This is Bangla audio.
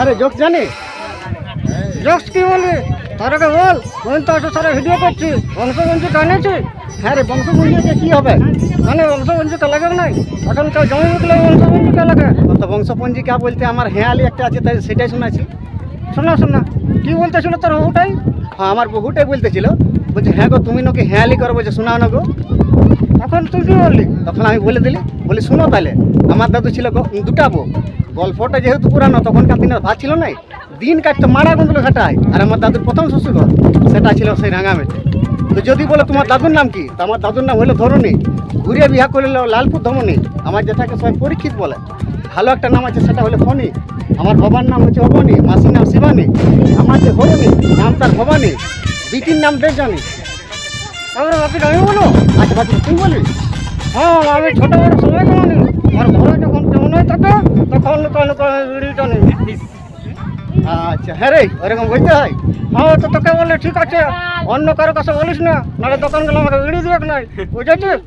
আরে জোক জানি? জোকস কি বলবি তারাকে বল আমি তো আসলে সারা ভিডিও করছি। বংশবন্ধু কানেছি হ্যাঁ রে বংশবন্ধুকে কি হবে? মানে বংশবন্ধুকে লাগে নাই? এখন কেউ জমি উঠলে বংশবন্ধুকে লাগে? তো বংশপঞ্জি কে বলতে আমার হেয়ালি একটা আছে তাই সেটাই শোনাছি শোনা শোনা। কি বলতেছিল তোর বহুটাই হ্যাঁ আমার বহুটাই বলতেছিল বলছে হ্যাঁ গো তুমি নাকি হেয়ালি করো বলছে শোনাও না গো। এখন তুই কি বললি তখন আমি বলে দিলি, বলি, শুনো তাহলে, আমার দাদু ছিল দুটা বউ। গল্পটা যেহেতু পুরানো, তখনকার দিনের ভাত ছিল নাই, দিন কাটতো মারা গুঁদলো ঘাটায় আর আমার দাদুর প্রথম শ্বশুর সেটা ছিল সেই রাঙামেটে তো যদি বলে তোমার দাদুর নাম কি, তো আমার দাদুর নাম হলো ধরণী। ঘুরিয়ে বিহা করলে লালপুর ধমনী। আমার যেটাকে সবাই পরীক্ষিত বলে। ভালো একটা নাম আছে, সেটা হলো ফণি। আমার বাবার নাম হচ্ছে অবনী, মাসির নাম শিবানী। আমার যে হরণী, নাম তার ভবানী। বিটির নাম দেশ বেজানি তারপরে বাকি আমি বলো? আচ্ছা বাপি, তুই বলি হ্যাঁ আমি ছোট বড় সবাই জানি আর ঘরে যখন কেমন হয় থাকে তখন নেই আচ্ছা হ্যাঁ রে ওরকম বলতে হয়? হ্যাঁ তো তোকে বললে ঠিক আছে। অন্য কারও কাছে বলিস না, নাহলে দোকান গেলে আমাকে উড়িয়ে দিবে নাই? বুঝেছিস?